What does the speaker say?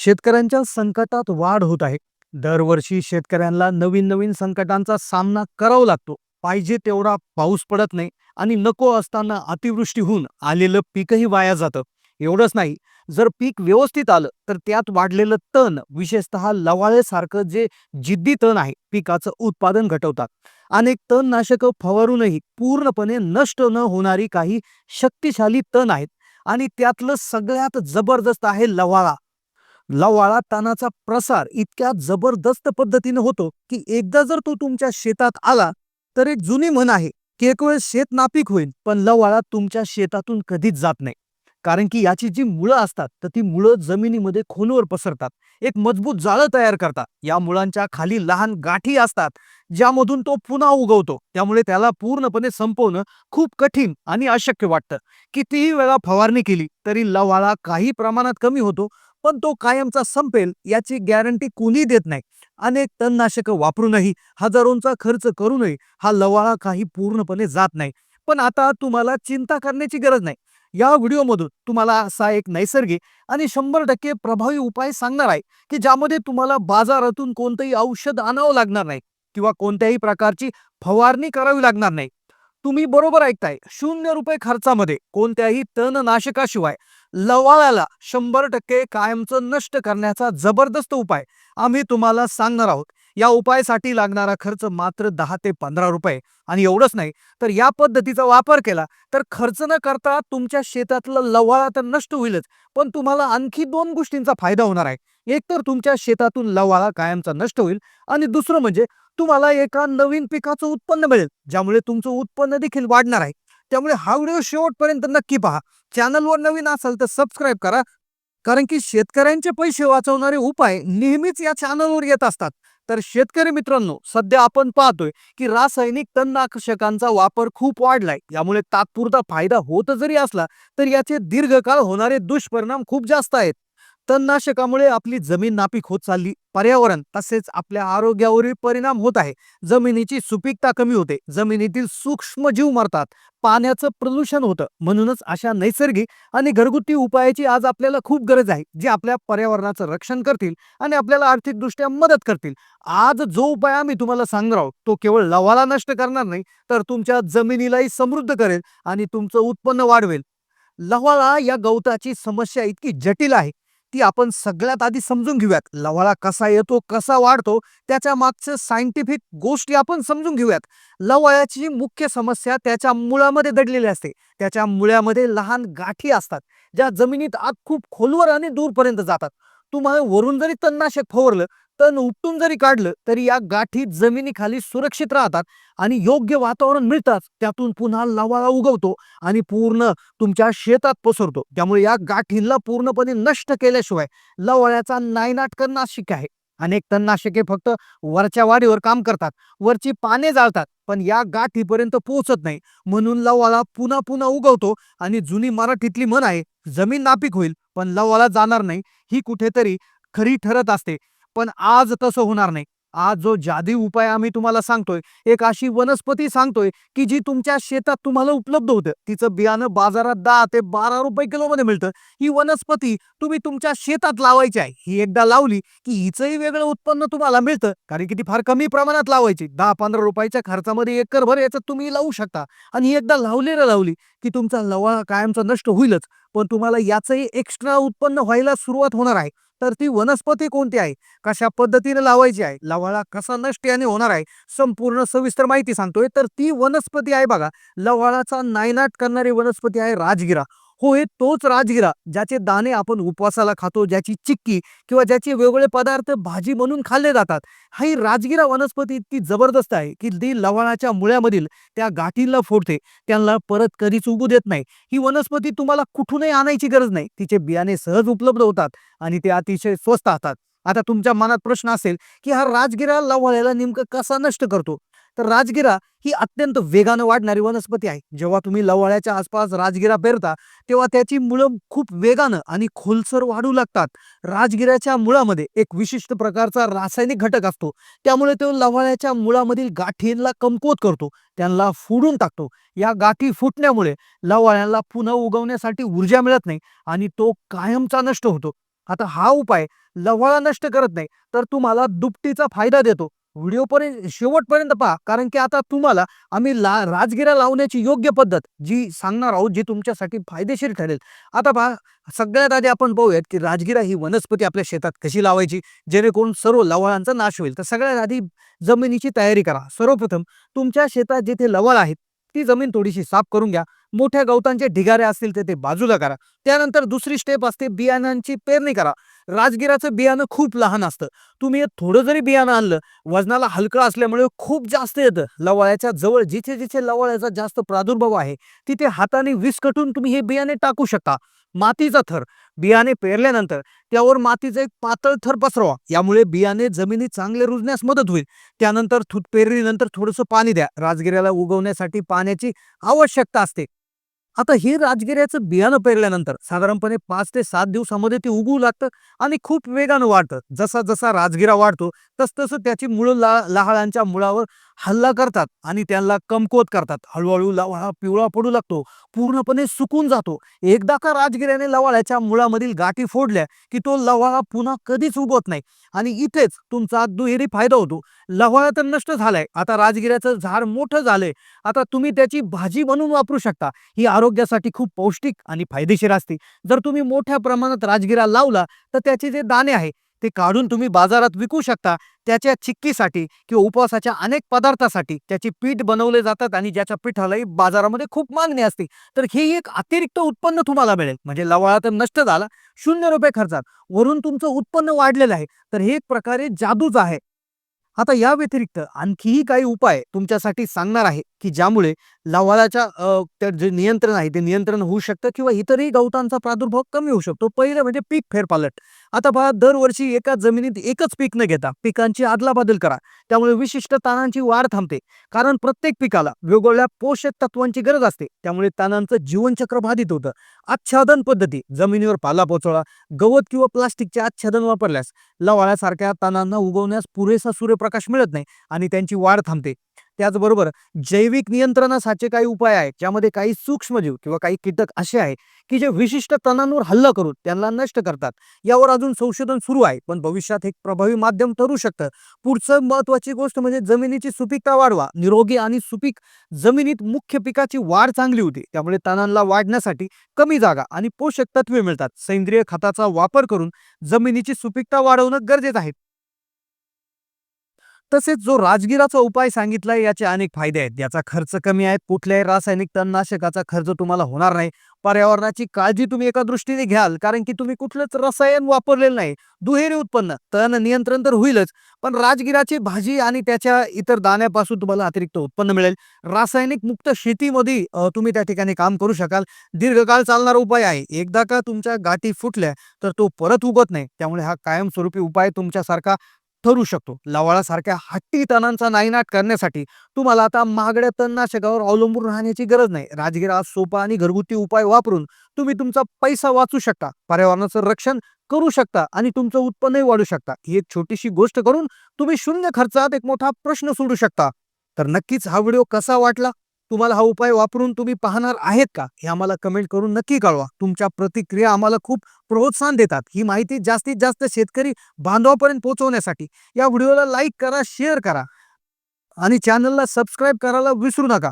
शेतकऱ्यांच्या संकटात वाढ होत आहे. दरवर्षी शेतकऱ्यांना नवीन नवीन संकटांचा सामना करावा लागतो. पाहिजे तेवढा पाऊस पडत नाही आणि नको असताना अतिवृष्टी होऊन आलेलं पीकही वाया जातं. एवढंच नाही जर पीक व्यवस्थित आलं तर त्यात वाढलेलं तण विशेषतः लवाळेसारखं जे जिद्दी तण आहे पिकाचं उत्पादन घटवतात. अनेक तणनाशकं फवारूनही पूर्णपणे नष्ट न होणारी काही शक्तिशाली तण आहेत आणि त्यातलं सगळ्यात जबरदस्त आहे लवाळा. लवाळा तणाचा प्रसार इतक्या जबरदस्त पद्धतीने होतो की एकदा जर तो तुमच्या शेतात आला तर एक जुनी म्हण आहे की एक वेळ शेत नापीक होईल पण लवाळा तुमच्या शेतातून कधीच जात नाही. कारण की याची जी मुळं असतात तर ती मुळं जमिनीमध्ये खोलवर पसरतात. एक मजबूत जाळं तयार करतात. या मुळांच्या खाली लहान गाठी असतात ज्यामधून तो पुन्हा उगवतो. त्यामुळे त्याला पूर्णपणे संपवणं खूप कठीण आणि अशक्य वाटतं. कितीही वेळा फवारणी केली तरी लवाळा काही प्रमाणात कमी होतो पण तो कायमचा संपेल याची गॅरंटी कोणी देत नाही. अनेक तणनाशकं वापरूनही हजारोंचा खर्च करूनही हा लवाळा काही पूर्णपणे जात नाही. पण आता तुम्हाला चिंता करण्याची गरज नाही. या व्हिडिओमधून तुम्हाला असा एक नैसर्गिक आणि शंभर टक्के प्रभावी उपाय सांगणार आहे की ज्यामध्ये तुम्हाला बाजारातून कोणतंही औषध आणावं लागणार नाही किंवा कोणत्याही प्रकारची फवारणी करावी लागणार नाही. तुम्ही बरोबर ऐकताय. शून्य रुपये खर्चामध्ये कोणत्याही तणनाशकाशिवाय लवाळ्याला शंभर टक्के कायमचं नष्ट करण्याचा जबरदस्त उपाय आम्ही तुम्हाला सांगणार आहोत. या उपायासाठी लागणारा खर्च मात्र दहा ते पंधरा रुपये आणि एवढंच नाही तर या पद्धतीचा वापर केला तर खर्च न करता तुमच्या शेतातलं लवाळा तर नष्ट होईलच पण तुम्हाला आणखी दोन गोष्टींचा फायदा होणार आहे. एक तर तुमच्या शेतातून लवाळा कायमचा नष्ट होईल आणि दुसरं म्हणजे तुम्हाला एका नवीन पिकाचं उत्पन्न मिळेल ज्यामुळे तुमचं उत्पन्न देखील वाढणार आहे. त्यामुळे हा व्हिडिओ शेवटपर्यंत नक्की पहा. चॅनलवर नवीन असाल तर सबस्क्राईब करा कारण की शेतकऱ्यांचे पैसे वाचवणारे उपाय नेहमीच या चॅनलवर येत असतात. तर शेतकरी मित्रांनो सध्या आपण पाहतोय की रासायनिक तणनाशकांचा वापर खूप वाढलाय. यामुळे तात्पुरता फायदा होत जरी असला तर याचे दीर्घकाळ होणारे दुष्परिणाम खूप जास्त आहेत. तणनाशकामुळे आपली जमीन नापीक होत चालली. पर्यावरण तसेच आपल्या आरोग्यावरही परिणाम होत आहे. जमिनीची सुपीकता कमी होते. जमिनीतील सूक्ष्मजीव मरतात. पाण्याचं प्रदूषण होतं. म्हणूनच अशा नैसर्गिक आणि घरगुती उपायाची आज आपल्याला खूप गरज आहे जे आपल्या पर्यावरणाचं रक्षण करतील आणि आपल्याला आर्थिकदृष्ट्या मदत करतील. आज जो उपाय आम्ही तुम्हाला सांगणार आहोत तो केवळ लवाला नष्ट करणार नाही तर तुमच्या जमिनीलाही समृद्ध करेल आणि तुमचं उत्पन्न वाढवेल. लवाळा या गवताची समस्या इतकी जटिल आहे ती आपण सगळ्यात आधी समजून घेऊयात. लवाळा कसा येतो कसा वाढतो त्याच्या मागचं सायंटिफिक गोष्टी आपण समजून घेऊयात. लवाळ्याची मुख्य समस्या त्याच्या मुळामध्ये दडलेली असते. त्याच्या मुळ्यामध्ये लहान गाठी असतात ज्या जमिनीत आत खूप खोलवर आणि दूरपर्यंत जातात. तुम्हाला वरून जरी तणनाशक फवारलं तण उपटून जरी काढलं तरी या गाठी जमिनीखाली सुरक्षित राहतात आणि योग्य वातावरण मिळताच त्यातून पुन्हा लवाळा उगवतो आणि पूर्ण तुमच्या शेतात पसरतो. त्यामुळे या गाठींना पूर्णपणे नष्ट केल्याशिवाय लवाळ्याचा नायनाट करणं आहे. अनेक तणनाशके फक्त वरच्या वाढीवर काम करतात. वरची पाने जाळतात पण या गाठीपर्यंत पोहोचत नाही. म्हणून लवाला पुन्हा पुन्हा उगवतो आणि जुनी मराठीतली म्हण आहे जमीन नापीक होईल पण लवाला जाणार नाही. ही कुठेतरी खरी ठरत असते. पण आज तसं होणार नाही. आज जो जादी उपाय आम्ही तुम्हाला सांगतोय एक अशी वनस्पती सांगतोय की जी तुमच्या शेतात तुम्हाला उपलब्ध होतं. तिचं बियाणं बाजारात दहा ते बारा रुपये किलोमध्ये मिळतं. ही वनस्पती तुम्ही तुमच्या शेतात लावायची आहे. ही एकदा लावली की हिचंही वेगळं उत्पन्न तुम्हाला मिळतं. कारण की ती फार कमी प्रमाणात लावायची. दहा पंधरा रुपयाच्या खर्चामध्ये एकरभर याचं तुम्ही लावू शकता. आणि ही एकदा लावलेलं लावली की तुमचा लवाळा कायमचा नष्ट होईलच. पण तुम्हाला याचंही एक्स्ट्रा उत्पन्न व्हायला सुरुवात होणार आहे. तर ती वनस्पती कोणती आहे? कशा पद्धतीने लावायची आहे? लवाळा कसा नष्ट याने होणार आहे? संपूर्ण सविस्तर माहिती सांगतोय. तर ती वनस्पती आहे बघा लवाळाचा नायनाट करणारी वनस्पती आहे राजगिरा. हो हे तोच राजगिरा ज्याचे दाणे आपण उपवासाला खातो ज्याची चिक्की किंवा ज्याचे वेगवेगळे पदार्थ भाजी म्हणून खाल्ले जातात. हा ही राजगिरा वनस्पती इतकी जबरदस्त आहे की ती लवणाच्या मुळ्यामधील त्या गाठींना फोडते. त्यांना परत कधीच उगू देत नाही. ही वनस्पती तुम्हाला कुठूनही आणायची गरज नाही. तिचे बियाणे सहज उपलब्ध होतात आणि ते अतिशय स्वस्त असतात आता तुमच्या मनात प्रश्न असेल की हा राजगिरा लवळ्याला नेमकं कसा नष्ट करतो? तर राजगिरा ही अत्यंत वेगानं वाढणारी वनस्पती आहे. जेव्हा तुम्ही लवळ्याच्या आसपास राजगिरा पेरता तेव्हा त्याची मुळं खूप वेगानं आणि खोलसर वाढू लागतात. राजगिराच्या मुळामध्ये एक विशिष्ट प्रकारचा रासायनिक घटक असतो. त्यामुळे तो लवाळ्याच्या मुळामधील गाठींना कमकुवत करतो. त्यांना फोडून टाकतो. या गाठी फुटण्यामुळे लवाळ्यांना पुन्हा उगवण्यासाठी ऊर्जा मिळत नाही आणि तो कायमचा नष्ट होतो. आता हा उपाय लव्हाळा नष्ट करत नाही तर तुम्हाला दुपटीचा फायदा देतो. व्हिडिओपर्यंत शेवटपर्यंत पहा. कारण की आता तुम्हाला आम्ही ला राजगिरा लावण्याची योग्य पद्धत जी सांगणार आहोत जी तुमच्यासाठी फायदेशीर ठरेल. आता पहा सगळ्यात आधी आपण पाहूयात की राजगिरा ही वनस्पती आपल्या शेतात कशी लावायची? जेणेकरून सर्व लवळांचा नाश होईल. तर सगळ्यात आधी जमिनीची तयारी करा. सर्वप्रथम तुमच्या शेतात जिथे लवळ आहेत ती जमीन थोडीशी साफ करून घ्या. मोठ्या गवतांचे ढिगारे असतील तर ते बाजूला करा. त्यानंतर दुसरी स्टेप असते बियाणांची पेरणी करा. राजगिराचं बियाणं खूप लहान असतं. तुम्ही थोडं जरी बियाणं आणलं वजनाला हलकं असल्यामुळे खूप जास्त येतं. लवाळ्याच्या जवळ जिथे जिथे लवाळ्याचा जास्त प्रादुर्भाव आहे तिथे हाताने विस्कटून तुम्ही हे बियाणे टाकू शकता. मातीचा थर. बियाणे पेरल्यानंतर त्यावर मातीचा एक पातळ थर पसरवा. यामुळे बियाणे जमिनीत चांगले रुजण्यास मदत होईल. त्यानंतर थुत पेरणीनंतर थोडंसं पाणी द्या. राजगिऱ्याला उगवण्यासाठी पाण्याची आवश्यकता असते. आता हे राजगिऱ्याचं बियाणं पेरल्यानंतर साधारणपणे पाच ते सात दिवसामध्ये ते उगवू लागतं आणि खूप वेगानं वाढतं. जसा जसा राजगिरा वाढतो तस तसं त्याची मुळं ला लहाळांच्या मुळावर हल्ला करतात आणि त्यांना कमकुवत करतात. हळूहळू लवाळा पिवळा पडू लागतो. पूर्णपणे सुकून जातो. एकदा का राजगिऱ्याने लवाळ्याच्या मुळामधील गाठी फोडल्या की तो लवाळा पुन्हा कधीच उगवत नाही. आणि इथेच तुमचा दुहेरी फायदा होतो. लवाळा तर नष्ट झालाय. आता राजगिऱ्याचं झाड मोठं झालंय. आता तुम्ही त्याची भाजी बनवून वापरू शकता. ही आरोग्यासाठी खूप पौष्टिक आणि फायदेशीर असते. जर तुम्ही मोठ्या प्रमाणात राजगिरा लावला तर त्याचे जे दाणे आहे ते काढून तुम्ही बाजारात विकू शकता त्याच्या चिक्कीसाठी किंवा उपवासाच्या अनेक पदार्थासाठी. त्याची पीठ बनवले जातात आणि ज्याच्या पिठालाही बाजारामध्ये खूप मागणी असते. तर हे एक अतिरिक्त उत्पन्न तुम्हाला मिळेल. म्हणजे लवाळा तर नष्ट झाला शून्य रुपये खर्चात. वरून तुमचं उत्पन्न वाढलेलं आहे. तर हे एक प्रकारे जादूच आहे. आता या व्यतिरिक्त आणखीही काही उपाय तुमच्यासाठी सांगणार आहे की ज्यामुळे लवादाच्या त्या जे नियंत्रण आहे ते नियंत्रण होऊ शकतं किंवा इतरही गवतांचा प्रादुर्भाव कमी होऊ शकतो. पहिलं म्हणजे पीक फेरपालट. आता पहा दरवर्षी एकाच जमिनीत एकच पीक न घेता पिकांची आदलाबदल करा. त्यामुळे विशिष्ट ताणांची वाढ थांबते. कारण प्रत्येक पिकाला वेगवेगळ्या पोषक तत्वांची गरज असते. त्यामुळे ताणांचं जीवनचक्र बाधित होतं. आच्छादन पद्धती. जमिनीवर पाला पोचवला गवत किंवा प्लास्टिकचे आच्छादन वापरल्यास लवाळ्यासारख्या ताणांना उगवण्यास पुरेसा सूर्यप्रकाश मिळत नाही आणि त्यांची वाढ थांबते. त्याचबरोबर जैविक नियंत्रणासाठी काही उपाय आहेत ज्यामध्ये काही सूक्ष्मजीव किंवा काही कीटक असे आहे की जे विशिष्ट तणांवर हल्ला करून त्यांना नष्ट करतात. यावर अजून संशोधन सुरू आहे पण भविष्यात एक प्रभावी माध्यम ठरू शकतं. पुढचं महत्वाची गोष्ट म्हणजे जमिनीची सुपीकता वाढवा. निरोगी आणि सुपीक जमिनीत मुख्य पिकाची वाढ चांगली होती. त्यामुळे तणांना वाढण्यासाठी कमी जागा आणि पोषक तत्वे मिळतात. सेंद्रिय खताचा वापर करून जमिनीची सुपीकता वाढवणं गरजेचं आहे. तसेच जो राजगिराचा उपाय सांगितलाय याचे अनेक फायदे आहेत. याचा खर्च कमी आहे. कुठल्याही रासायनिक तणनाशकाचा खर्च तुम्हाला होणार नाही. पर्यावरणाची काळजी तुम्ही एका दृष्टीने घ्याल. कारण की तुम्ही कुठलंच रसायन वापरलेलं नाही. दुहेरी उत्पन्न. तण नियंत्रण तर होईलच. पण राजगिराची भाजी आणि त्याच्या इतर दाण्यापासून तुम्हाला अतिरिक्त उत्पन्न मिळेल. रासायनिक मुक्त शेतीमध्ये तुम्ही त्या ठिकाणी काम करू शकाल. दीर्घकाळ चालणारा उपाय आहे. एकदा का तुमच्या गाठी फुटल्या तर तो परत उगत नाही. त्यामुळे हा कायमस्वरूपी उपाय तुमच्यासारखा ठरू शकतो. लवाळासारख्या हट्टी तणांचा नायनाट करण्यासाठी तुम्हाला आता महागड्या तणनाशकावर अवलंबून राहण्याची गरज नाही. राजगिरा सोपा आणि घरगुती उपाय वापरून तुम्ही तुमचा पैसा वाचू शकता पर्यावरणाचं रक्षण करू शकता आणि तुमचं उत्पन्नही वाढू शकता. ही एक छोटीशी गोष्ट करून तुम्ही शून्य खर्चात एक मोठा प्रश्न सोडू शकता. तर नक्कीच हा व्हिडिओ कसा वाटला? तुम्हाला हा उपाय वापरून तुम्ही पाहणार आहेत का? हे आम्हाला कमेंट करून नक्की कळवा. तुमच्या प्रतिक्रिया आम्हाला खूप प्रोत्साहन देतात. ही माहिती जास्तीत जास्त शेतकरी बांधवापर्यंत पोहोचवण्यासाठी. या व्हिडिओला लाईक करा शेअर करा आणि चॅनलला सबस्क्राईब करायला विसरू नका.